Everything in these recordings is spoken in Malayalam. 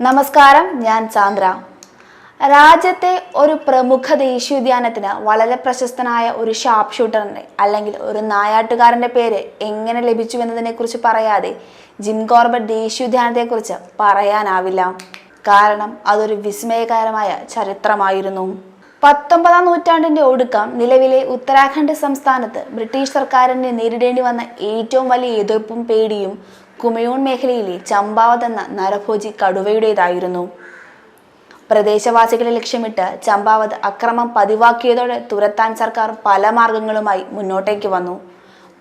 നമസ്കാരം ഞാൻ ചാന്ദ്ര. രാജ്യത്തെ ഒരു പ്രമുഖ ദേശീയോദ്യാനത്തിന് വളരെ പ്രശസ്തനായ ഒരു ഷാപ്പ് ഷൂട്ടറിന്റെ അല്ലെങ്കിൽ ഒരു നായാട്ടുകാരന്റെ പേര് എങ്ങനെ ലഭിച്ചു എന്നതിനെക്കുറിച്ച് പറയാതെ ജിം കോർബറ്റ് ദേശീയോദ്യാനത്തെക്കുറിച്ച് പറയാനാവില്ല. കാരണം അതൊരു വിസ്മയകരമായ ചരിത്രമായിരുന്നു. പത്തൊമ്പതാം നൂറ്റാണ്ടിന്റെ ഒടുക്കം നിലവിലെ ഉത്തരാഖണ്ഡ് സംസ്ഥാനത്ത് ബ്രിട്ടീഷ് സർക്കാരിനെ നേരിടേണ്ടി വന്ന ഏറ്റവും വലിയ എതിർപ്പും പേടിയും കുമയൂൺ മേഖലയിലെ ചമ്പാവത് എന്ന നരഭോജി കടുവയുടേതായിരുന്നു. പ്രദേശവാസികളെ ലക്ഷ്യമിട്ട് ചമ്പാവത് അക്രമം പതിവാക്കിയതോടെ തുരത്താൻ സർക്കാർ പല മാർഗങ്ങളുമായി മുന്നോട്ടേക്ക് വന്നു.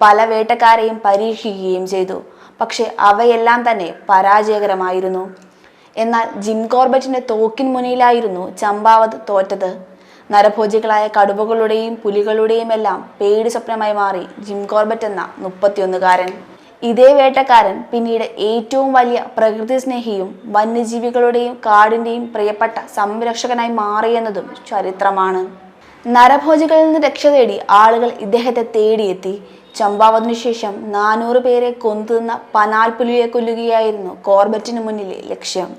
പല വേട്ടക്കാരെയും പരീക്ഷിക്കുകയും ചെയ്തു. പക്ഷെ അവയെല്ലാം തന്നെ പരാജയകരമായിരുന്നു. എന്നാൽ ജിം കോർബറ്റിന്റെ തോക്കിൻ മുന്നിലായിരുന്നു ചമ്പാവത് തോറ്റത്. നരഭോജികളായ കടുവകളുടെയും പുലികളുടെയും എല്ലാം പേടി സ്വപ്നമായി മാറി ജിം കോർബറ്റ് എന്ന മുപ്പത്തിയൊന്നുകാരൻ. ഇതേ വേട്ടക്കാരൻ പിന്നീട് ഏറ്റവും വലിയ പ്രകൃതി സ്നേഹിയും വന്യജീവികളുടെയും കാടിന്റെയും പ്രിയപ്പെട്ട സംരക്ഷകനായി മാറിയെന്നതും ചരിത്രമാണ്. നരഭോജികളിൽ നിന്ന് രക്ഷ തേടി ആളുകൾ ഇദ്ദേഹത്തെ തേടിയെത്തി. ചമ്പാവതിനു ശേഷം നാനൂറ് പേരെ കൊന്നുതിന്ന പനാൽ പുലിയെ കൊല്ലുകയായിരുന്നു കോർബറ്റിന് മുന്നിലെ ലക്ഷ്യം.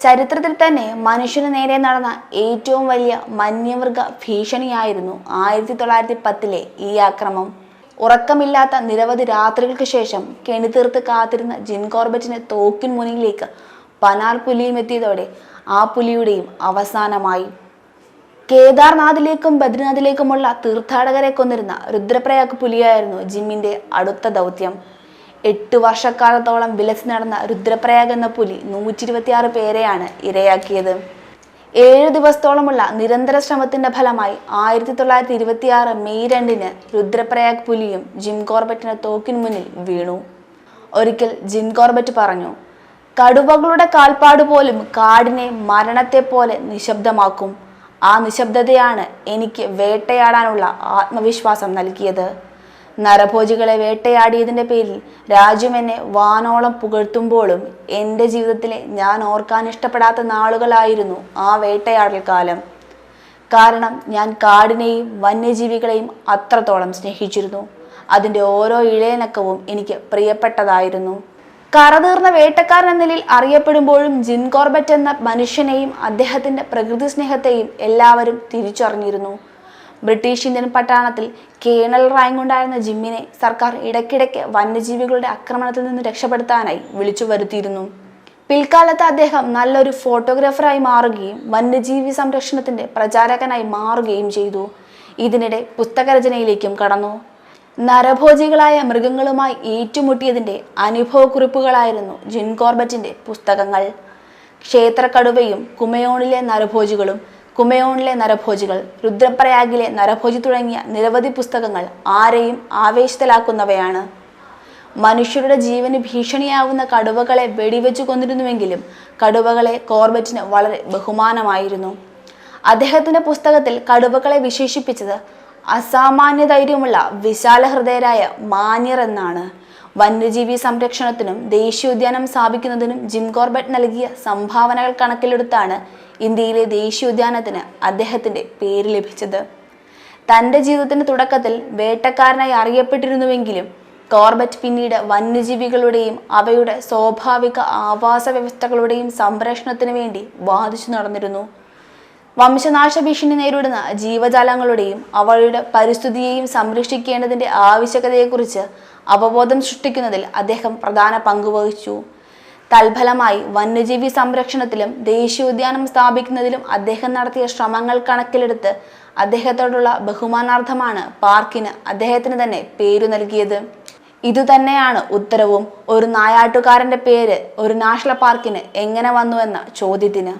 ചരിത്രത്തിൽ തന്നെ മനുഷ്യന് നേരെ നടന്ന ഏറ്റവും വലിയ വന്യമൃഗ ഭീഷണിയായിരുന്നു ആയിരത്തി തൊള്ളായിരത്തി പത്തിലെ ഈ ആക്രമം. ഉറക്കമില്ലാത്ത നിരവധി രാത്രികൾക്ക് ശേഷം കെണിതീർത്ത് കാത്തിരുന്ന ജിൻ കോർബറ്റിന് തോക്കിൻ മുനിയിലേക്ക് പനാർ പുലിയും എത്തിയതോടെ ആ പുലിയുടെയും അവസാനമായി. കേദാർനാഥിലേക്കും ബദ്രിനാഥിലേക്കുമുള്ള തീർത്ഥാടകരെ കൊന്നിരുന്ന രുദ്രപ്രയാഗ് പുലിയായിരുന്നു ജിമ്മിന്റെ അടുത്ത ദൗത്യം. എട്ട് വർഷക്കാലത്തോളം വിലസി നടന്ന രുദ്രപ്രയാഗ് എന്ന പുലി നൂറ്റി ഇരുപത്തിയാറ് പേരെയാണ് ഇരയാക്കിയത്. ഏഴു ദിവസത്തോളമുള്ള നിരന്തര ശ്രമത്തിന്റെ ഫലമായി ആയിരത്തി തൊള്ളായിരത്തി ഇരുപത്തിയാറ് മെയ് രണ്ടിന് രുദ്രപ്രയാഗ് പുലിയും ജിം കോർബറ്റിന് തോക്കിന് മുന്നിൽ വീണു. ഒരിക്കൽ ജിം കോർബറ്റ് പറഞ്ഞു കടുവകളുടെ കാൽപ്പാട് പോലും കാടിനെ മരണത്തെ പോലെ നിശബ്ദമാക്കും. ആ നിശബ്ദതയാണ് എനിക്ക് വേട്ടയാടാനുള്ള ആത്മവിശ്വാസം നൽകിയത്. നരഭോജികളെ വേട്ടയാടിയതിന്റെ പേരിൽ രാജ്യം എന്നെ വാനോളം പുകഴ്ത്തുമ്പോഴും എന്റെ ജീവിതത്തിലെ ഞാൻ ഓർക്കാൻ ഇഷ്ടപ്പെടാത്ത നാളുകളായിരുന്നു ആ വേട്ടയാടൽ കാലം. കാരണം ഞാൻ കാടിനെയും വന്യജീവികളെയും അത്രത്തോളം സ്നേഹിച്ചിരുന്നു. അതിന്റെ ഓരോ ഇഴയനക്കവും എനിക്ക് പ്രിയപ്പെട്ടതായിരുന്നു. കറതീർന്ന വേട്ടക്കാരൻ എന്ന നിലയിൽ അറിയപ്പെടുമ്പോഴും ജിൻ കോർബറ്റ് എന്ന മനുഷ്യനെയും അദ്ദേഹത്തിന്റെ പ്രകൃതി സ്നേഹത്തെയും എല്ലാവരും തിരിച്ചറിഞ്ഞിരുന്നു. ബ്രിട്ടീഷ് ഇന്ത്യൻ പട്ടാളത്തിൽ കേണൽ റാങ്ക് ഉണ്ടായിരുന്ന ജിമ്മിനെ സർക്കാർ ഇടയ്ക്കിടയ്ക്ക് വന്യജീവികളുടെ ആക്രമണത്തിൽ നിന്ന് രക്ഷപ്പെടുത്താനായി വിളിച്ചു വരുത്തിയിരുന്നു. പിൽക്കാലത്ത് അദ്ദേഹം നല്ലൊരു ഫോട്ടോഗ്രാഫറായി മാറുകയും വന്യജീവി സംരക്ഷണത്തിന്റെ പ്രചാരകനായി മാറുകയും ചെയ്തു. ഇതിനിടെ പുസ്തകരചനയിലേക്കും കടന്നു. നരഭോജികളായ മൃഗങ്ങളുമായി ഏറ്റുമുട്ടിയതിന്റെ അനുഭവക്കുറിപ്പുകളായിരുന്നു ജിൻ കോർബറ്റിന്റെ പുസ്തകങ്ങൾ. ക്ഷേത്രക്കടുവയും കുമയോണിലെ നരഭോജികളും കുമയോണിലെ നരഭോജികൾ രുദ്രപ്രയാഗിലെ നരഭോജി തുടങ്ങിയ നിരവധി പുസ്തകങ്ങൾ ആരെയും ആവേശത്തിലാക്കുന്നവയാണ്. മനുഷ്യരുടെ ജീവന് ഭീഷണിയാവുന്ന കടുവകളെ വെടിവെച്ചു കൊന്നിരുന്നുവെങ്കിലും കടുവകളെ കോർബറ്റിന് വളരെ ബഹുമാനമായിരുന്നു. അദ്ദേഹത്തിന്റെ പുസ്തകത്തിൽ കടുവകളെ വിശേഷിപ്പിച്ചത് അസാമാന്യ ധൈര്യമുള്ള വിശാല ഹൃദയരായ മാന്യർ എന്നാണ്. വന്യജീവി സംരക്ഷണത്തിനും ദേശീയോദ്യാനം സ്ഥാപിക്കുന്നതിനും ജിം കോർബറ്റ് നൽകിയ സംഭാവനകൾ കണക്കിലെടുത്താണ് ഇന്ത്യയിലെ ദേശീയോദ്യാനത്തിന് അദ്ദേഹത്തിന്റെ പേര് ലഭിച്ചത്. തന്റെ ജീവിതത്തിന്റെ തുടക്കത്തിൽ വേട്ടക്കാരനായി അറിയപ്പെട്ടിരുന്നുവെങ്കിലും കോർബറ്റ് പിന്നീട് വന്യജീവികളുടെയും അവയുടെ സ്വാഭാവിക ആവാസ വ്യവസ്ഥകളുടെയും സംരക്ഷണത്തിന് വേണ്ടി വാദിച്ചു നടന്നിരുന്നു. വംശനാശ ഭീഷണി നേരിടുന്ന ജീവജാലങ്ങളുടെയും അവയുടെ പരിസ്ഥിതിയെയും സംരക്ഷിക്കേണ്ടതിന്റെ ആവശ്യകതയെക്കുറിച്ച് അവബോധം സൃഷ്ടിക്കുന്നതിൽ അദ്ദേഹം പ്രധാന പങ്ക് വഹിച്ചു. തൽഫലമായി വന്യജീവി സംരക്ഷണത്തിലും ദേശീയോദ്യാനം സ്ഥാപിക്കുന്നതിലും അദ്ദേഹം നടത്തിയ ശ്രമങ്ങൾ കണക്കിലെടുത്ത് അദ്ദേഹത്തോടുള്ള ബഹുമാനാർത്ഥമാണ് പാർക്കിന് അദ്ദേഹത്തിന് തന്നെ പേരു നൽകിയത്. ഇതുതന്നെയാണ് ഉത്തരവും ഒരു നായാട്ടുകാരന്റെ പേര് ഒരു നാഷണൽ പാർക്കിന് എങ്ങനെ വന്നു എന്ന ചോദ്യത്തിന്.